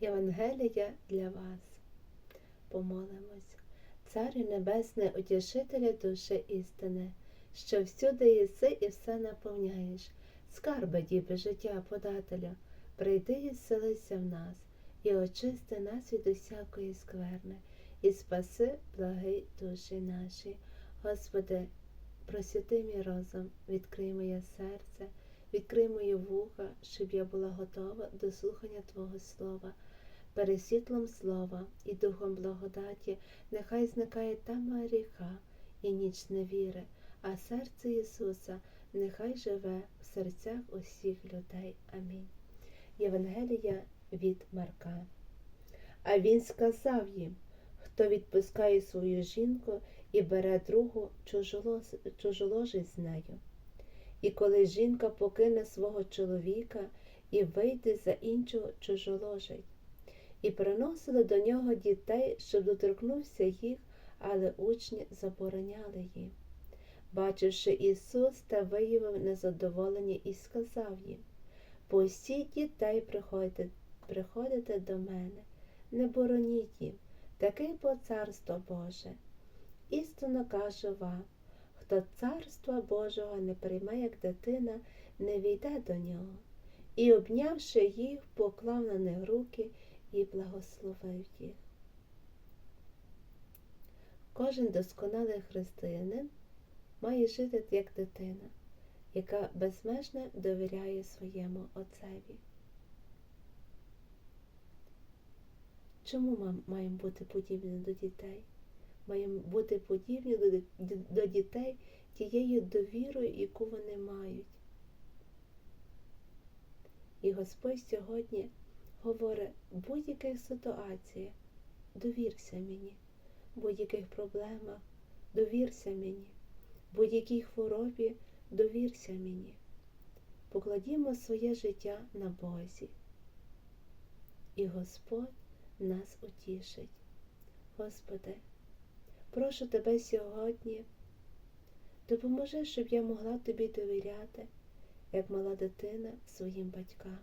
Євангелія для вас. Помолимось. Царю Небесне, утішителя душі істини, що всюди єси і все наповняєш, скарби діби життя подателю, прийди і зселися в нас, і очисти нас від усякої скверни, і спаси благи душі наші. Господи, просвіти мій розум, відкрий моє серце, відкрий мої вуха, щоб я була готова до слухання Твого Слова. Перед світлом слова і духом благодаті нехай зникає тама гріха і ніч невіри, а серце Ісуса нехай живе в серцях усіх людей. Амінь. Євангелія від Марка. А він сказав їм, хто відпускає свою жінку і бере другу чужолос- чужоложить з нею. І коли жінка покине свого чоловіка і вийде за іншого чужоложить. І приносили до нього дітей, щоб доторкнувся їх, але учні забороняли їм. Бачивши Ісус, та виявив незадоволення і сказав їм: Пустіть дітей приходити, приходите до мене, не бороніть їм, таке бо царство Боже. Істинно кажу вам, хто царства Божого не прийме, як дитина, не війде до нього. І, обнявши їх, поклав на них руки і благословив їх. Кожен досконалий християнин має жити як дитина, яка безмежно довіряє своєму отцеві. Чому ми маємо бути подібні до дітей? Маємо бути подібні до, до дітей тією довірою, яку вони мають. І Господь сьогодні говорить, в будь-яких ситуаціях довірся мені, в будь-яких проблемах довірся мені, в будь-якій хворобі довірся мені. Покладімо своє життя на Бозі, і Господь нас утішить. Господи, прошу Тебе сьогодні, допоможи, щоб я могла Тобі довіряти, як мала дитина своїм батькам.